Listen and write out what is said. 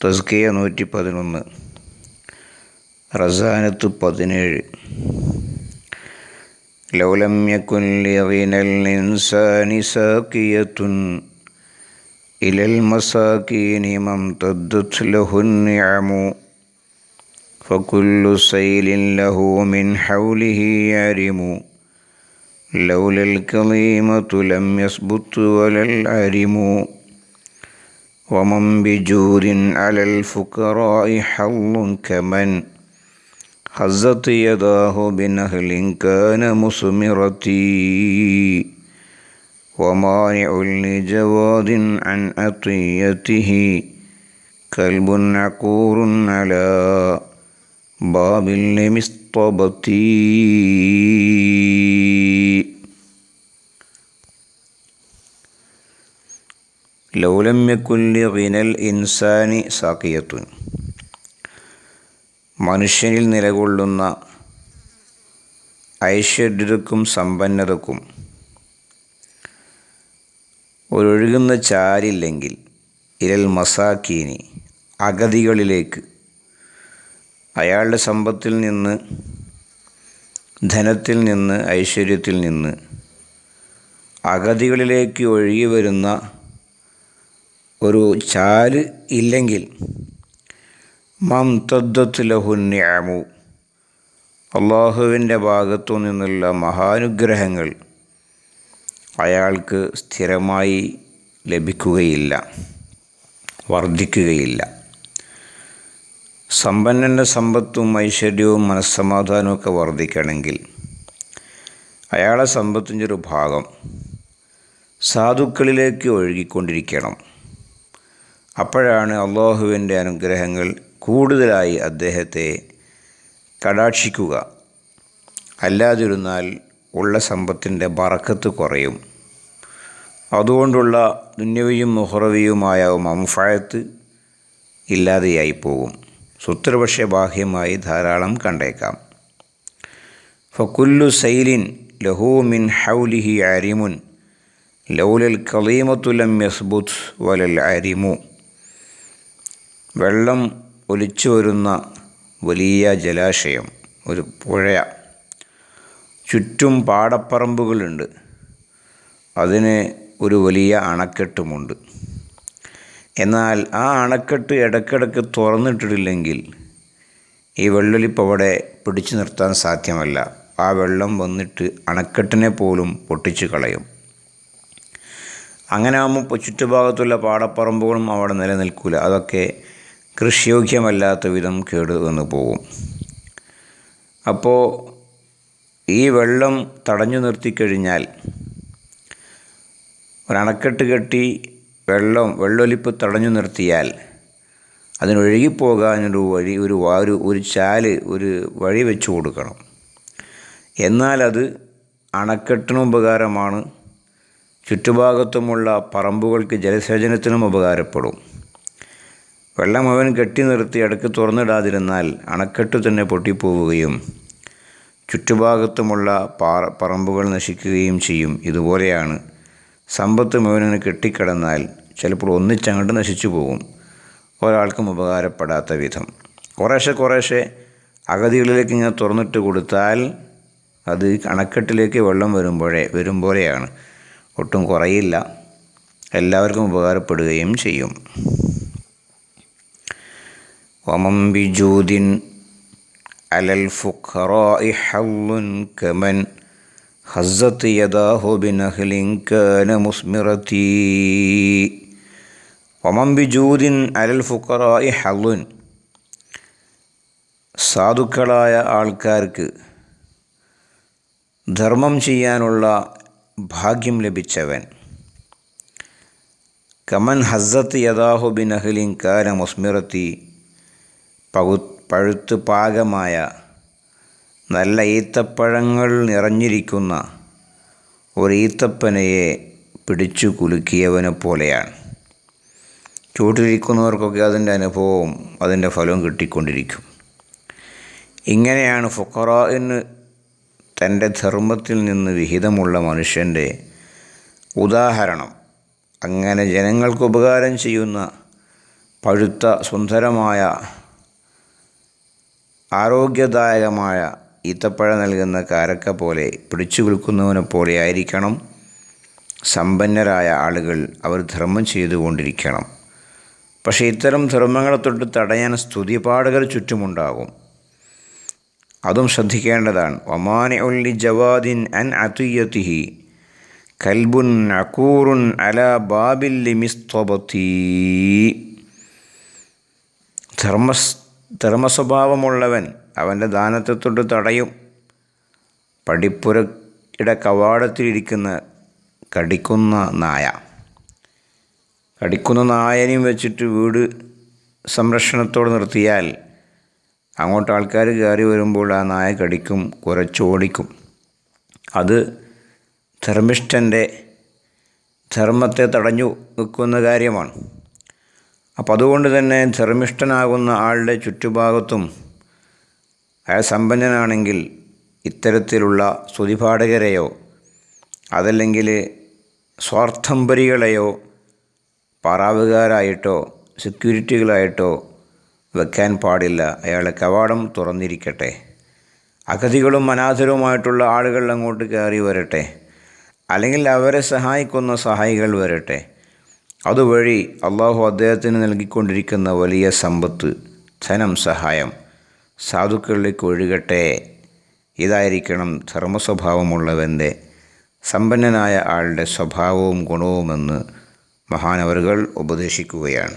തസ്കിയ നൂറ്റി പതിനൊന്ന് റസാനത്ത് പതിനേഴ് ലൗലം യക്കുൻ ലിഗിനൽ ഇൻസാനി സാക്കിയത്തുൻ ഇലൽ മസാക്കീനി മംതദ്ദത് ലഹു النعم فكل سيل له من حوله يرم لولا الكظيمة لم يثبت ولا العرم ومن بجود على الفقراء حظ كمن حزت يداه بنهل كان مثمرتي ومانع لجواد عن عطيته كلب عقور على باب لمسطبتي ലൗലം യക്കുല്ലി റിനൽ ഇൻസാനി സാക്കിയത്തുൻ മനുഷ്യനിൽ നിലകൊള്ളുന്ന ഐശ്വര്യതക്കും സമ്പന്നതക്കും ഒരൊഴുകുന്ന ചാരില്ലെങ്കിൽ ഇരൽ മസാക്കീനി അഗതികളിലേക്ക് അയാളുടെ സമ്പത്തിൽ നിന്ന് ധനത്തിൽ നിന്ന് ഐശ്വര്യത്തിൽ നിന്ന് അഗതികളിലേക്ക് ഒഴുകി വരുന്ന ഒരു ചാൽ ഇല്ലെങ്കിൽ മം തദ്ദത്ത് ലഹുന്യാമു അള്ളാഹുവിന്റെ ഭാഗത്തു നിന്നുള്ള മഹാനുഗ്രഹങ്ങൾ അയാൾക്ക് സ്ഥിരമായി ലഭിക്കുകയില്ല വർദ്ധിക്കുകയില്ല. സമ്പന്നന്റെ സമ്പത്തും ഐശ്വര്യവും മനസ്സമാധാനവും ഒക്കെ വർദ്ധിക്കണമെങ്കിൽ അയാളെ സമ്പത്തിന്റെ ഒരു ഭാഗം സാധുക്കളിലേക്ക് ഒഴുകിക്കൊണ്ടിരിക്കണം. അപ്പോഴാണ് അള്ളാഹുവിന്റെ അനുഗ്രഹങ്ങൾ കൂടുതലായി അദ്ദേഹത്തെ കടാക്ഷിക്കുക. അല്ലാതിരുന്നാൽ ഉള്ള സമ്പത്തിന്റെ ബറക്കത്ത് കുറയും. അതുകൊണ്ടുള്ള ദുന്യവിയും മുഹറവിയുമായ മംഫായത്ത് ഇല്ലാതെയായി പോകും സുത്രപക്ഷ ബാഹ്യമായി ധാരാളം കണ്ടേക്കാം. ഫക്കുല്ലു സൈലിൻ ലഹൂമിൻ ഹൗലിഹി അരിമുൻ ലൗലൽ കലീമത്തുലം യസ്ബുത്ത് വലൽ അരിമു. വെള്ളം ഒലിച്ചു വരുന്ന വലിയ ജലാശയം ഒരു പുഴ. ചുറ്റും പാടപ്പറമ്പുകളുണ്ട്. അതിന് ഒരു വലിയ അണക്കെട്ടുമുണ്ട്. എന്നാൽ ആ അണക്കെട്ട് ഇടയ്ക്കിടയ്ക്ക് തുറന്നിട്ടിട്ടില്ലെങ്കിൽ ഈ വെള്ളൊലിപ്പ് അവിടെ പിടിച്ചു നിർത്താൻ സാധ്യമല്ല. ആ വെള്ളം വന്നിട്ട് അണക്കെട്ടിനെ പോലും പൊട്ടിച്ചു കളയും. അങ്ങനെ ആകുമ്പോൾ ചുറ്റുഭാഗത്തുള്ള പാടപ്പറമ്പുകളും അവിടെ നിലനിൽക്കില്ല അതൊക്കെ കൃഷിയോഗ്യമല്ലാത്ത വിധം കേട് വന്നു പോകും. അപ്പോൾ ഈ വെള്ളം തടഞ്ഞു നിർത്തിക്കഴിഞ്ഞാൽ ഒരണക്കെട്ട് കെട്ടി വെള്ളം വെള്ളൊലിപ്പ് തടഞ്ഞു നിർത്തിയാൽ അതിനൊഴുകിപ്പോകാനൊരു വഴി ഒരു ഒരു ഒരു ചാൽ ഒരു വഴി വെച്ചു കൊടുക്കണം. എന്നാൽ അത് അണക്കെട്ടിനും ഉപകാരമാണ്. ചുറ്റുഭാഗത്തുമുള്ള പറമ്പുകൾക്ക് ജലസേചനത്തിനും ഉപകാരപ്പെടും. വെള്ളം അവൻ കെട്ടി നിർത്തി ഇടയ്ക്ക് തുറന്നിടാതിരുന്നാൽ അണക്കെട്ട് തന്നെ പൊട്ടിപ്പോവുകയും ചുറ്റുഭാഗത്തുമുള്ള പാറ പറമ്പുകൾ നശിക്കുകയും ചെയ്യും. ഇതുപോലെയാണ് സമ്പത്ത് മുഴുവനും കെട്ടിക്കിടന്നാൽ ചിലപ്പോൾ ഒന്നിച്ചങ്ങോട്ട് നശിച്ചു പോകും ഒരാൾക്കും ഉപകാരപ്പെടാത്ത വിധം. കുറേശ്ശെ കുറേശ്ശെ അഗതികളിലേക്ക് ഇങ്ങനെ തുറന്നിട്ട് കൊടുത്താൽ അത് അണക്കെട്ടിലേക്ക് വെള്ളം വരുമ്പോഴേ വരുമ്പോഴെയാണ് ഒട്ടും കുറയില്ല. എല്ലാവർക്കും ഉപകാരപ്പെടുകയും ചെയ്യും. വമം ബിജൂദിൻ അലൽ ഫുഖറാഇ حل കമൻ ഹസ്സത്ത് يداه بنخل കാന മുസ്മിറതി ومن ബിജൂദിൻ അലൽ ഫുഖറാഇ حل സാധുക്കളായ ആൾക്കാർക്ക് ധർമ്മം ചെയ്യാനുള്ള ഭാഗ്യം ലഭിച്ചവൻ. കമൻ ഹസത്ത് യദാഹു അഹ്ലിൻ കാന മുസ്മിറത്തി. പകു പഴുത്ത് പാകമായ നല്ല ഈത്തപ്പഴങ്ങൾ നിറഞ്ഞിരിക്കുന്ന ഒരു ഈത്തപ്പനയെ പിടിച്ചു കുലുക്കിയവനെ പോലെയാണ്. ചൂട്ടിലിരിക്കുന്നവർക്കൊക്കെ അതിന്റെ അനുഭവവും അതിന്റെ ഫലവും കിട്ടിക്കൊണ്ടിരിക്കും. ഇങ്ങനെയാണ് ഫുക്കറാന് തന്റെ ധർമ്മത്തിൽ നിന്ന് വിഹിതമുള്ള മനുഷ്യന്റെ ഉദാഹരണം. അങ്ങനെ ജനങ്ങൾക്ക് ഉപകാരം ചെയ്യുന്ന പഴുത്ത സുന്ദരമായ ആരോഗ്യദായകമായ ഈത്തപ്പഴം നൽകുന്ന കാരക്ക പോലെ പിടിച്ചു കുലുക്കുന്നവനെ പോലെ ആയിരിക്കണം. സമ്പന്നരായ ആളുകൾ അവർ ധർമ്മം ചെയ്തുകൊണ്ടിരിക്കണം. പക്ഷേ ഇത്തരം ധർമ്മങ്ങളെ തൊട്ട് തടയാൻ സ്തുതിപാടുകൾ ചുറ്റുമുണ്ടാകും. അതും ശ്രദ്ധിക്കേണ്ടതാണ്. ഒമാനെ ഉള്ളി ജവാദിൻ അൻ അതുയത്തിഹി കൽബുൻ അക്കൂറുൻ അല ബാബിൽ ലിമിസ്തബത്തി ധർമ്മ ധർമ്മസ്വഭാവമുള്ളവൻ അവന്റെ ദാനത്തെ തൊട്ട് തടയും. പടിപ്പുരയുടെ കവാടത്തിലിരിക്കുന്ന കടിക്കുന്ന നായ. കടിക്കുന്ന നായനെയും വെച്ചിട്ട് വീട് സംരക്ഷണത്തോട് നിർത്തിയാൽ അങ്ങോട്ട് ആൾക്കാർ കയറി വരുമ്പോൾ ആ നായ കടിക്കും കുറച്ചോടിക്കും. അത് ധർമ്മിഷ്ഠന്റെ ധർമ്മത്തെ തടഞ്ഞു നിൽക്കുന്ന കാര്യമാണ്. അപ്പം അതുകൊണ്ട് തന്നെ ധർമ്മിഷ്ഠനാകുന്ന ആളുടെ ചുറ്റുഭാഗത്തും അയാൾ സമ്പന്നനാണെങ്കിൽ ഇത്തരത്തിലുള്ള സ്തുതിപാഠകരെയോ അതല്ലെങ്കിൽ സ്വാർത്ഥംബരികളെയോ പാറാവുകാരായിട്ടോ സെക്യൂരിറ്റികളായിട്ടോ വെക്കാൻ പാടില്ല. അയാളെ കവാടം തുറന്നിരിക്കട്ടെ. അഗതികളും അനാഥരുമായിട്ടുള്ള ആളുകൾ അങ്ങോട്ട് കയറി വരട്ടെ. അല്ലെങ്കിൽ അവരെ സഹായിക്കുന്ന സഹായികൾ വരട്ടെ. അതുവഴി അള്ളാഹു അദ്ദേഹത്തിന് നൽകിക്കൊണ്ടിരിക്കുന്ന വലിയ സമ്പത്ത് ധനം സഹായം സാധുക്കളിലേക്ക് ഒഴുകട്ടെ. ഇതായിരിക്കണം ധർമ്മസ്വഭാവമുള്ളവന്റെ സമ്പന്നനായ ആളുടെ സ്വഭാവവും ഗുണവുമെന്ന് മഹാനവറുകൾ ഉപദേശിക്കുകയാണ്.